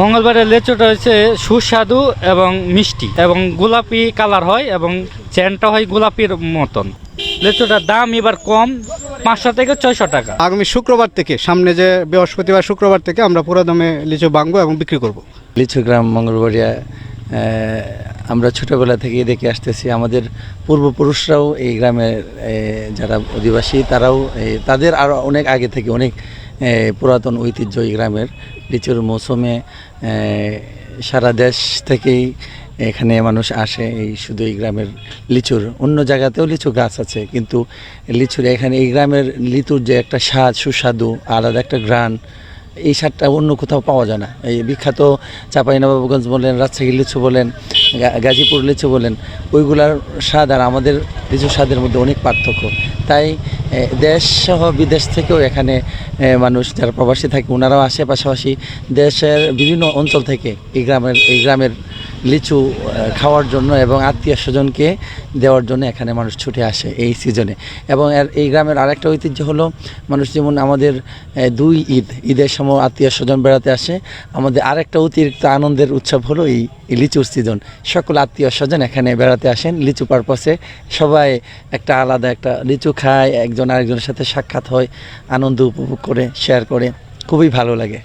মঙ্গলবারের লেচুটা হচ্ছে সুস্বাদু এবং মিষ্টি এবং গোলাপি কালার হয় এবং চ্যানটা হয় গোলাপির মতন। লেচুটার দাম এবার কম পাঁচশো থেকে ছয়শো টাকা। আগামী শুক্রবার থেকে সামনে যে বৃহস্পতিবার শুক্রবার থেকে আমরা পুরো দামে লিচু ভাঙবো এবং বিক্রি করব। লিচু গ্রাম মঙ্গলবাড়িয়া আমরা ছোটোবেলা থেকেই দেখে আসতেছি আমাদের পূর্বপুরুষরাও এই গ্রামের যারা অধিবাসী তারাও এই, তাদের আরও অনেক আগে থেকে অনেক পুরাতন ঐতিহ্য এই গ্রামের। লিচুর মৌসুমে সারা দেশ থেকেই এখানে মানুষ আসে, এই শুধু এই গ্রামের লিচুর। অন্য জায়গাতেও লিচু গাছ আছে, কিন্তু লিচুর এখানে, এই গ্রামের লিচুর যে একটা স্বাদ, সুস্বাদু, আলাদা একটা গ্রান এই সারটা অন্য কোথাও পাওয়া যায় না। এই বিখ্যাত চাঁপাইনবাবগঞ্জ বলেন, রাজশাহী লিচু বলেন গাজীপুর লিচু বলেন, ওইগুলার স্বাদ আর আমাদের লিচুর স্বাদের মধ্যে অনেক পার্থক্য। তাই দেশ সহ বিদেশ থেকেও এখানে মানুষ যারা প্রবাসী থাকে ওনারাও আসে পাশাপাশি দেশের বিভিন্ন অঞ্চল থেকে এই গ্রামের এই গ্রামের লিচু খাওয়ার জন্য এবং আত্মীয় স্বজনকে দেওয়ার জন্য এখানে মানুষ ছুটে আসে এই সিজনে এবং এই গ্রামের আরেকটা ঐতিহ্য হলো, মানুষ যেমন আমাদের দুই ঈদ, ঈদের সময় আত্মীয় স্বজন বেড়াতে আসে, আমাদের আরেকটা অতিরিক্ত আনন্দের উৎসব হলো এই লিচুর সিজন সকল আত্মীয় স্বজন এখানে বেড়াতে আসেন, লিচু পারপাসে সবাই একটা আলাদা একটা লিচু খায়, একজন আরেকজনের সাথে সাক্ষাৎ হয়, আনন্দ উপভোগ করে শেয়ার করে, খুবই ভালো লাগে।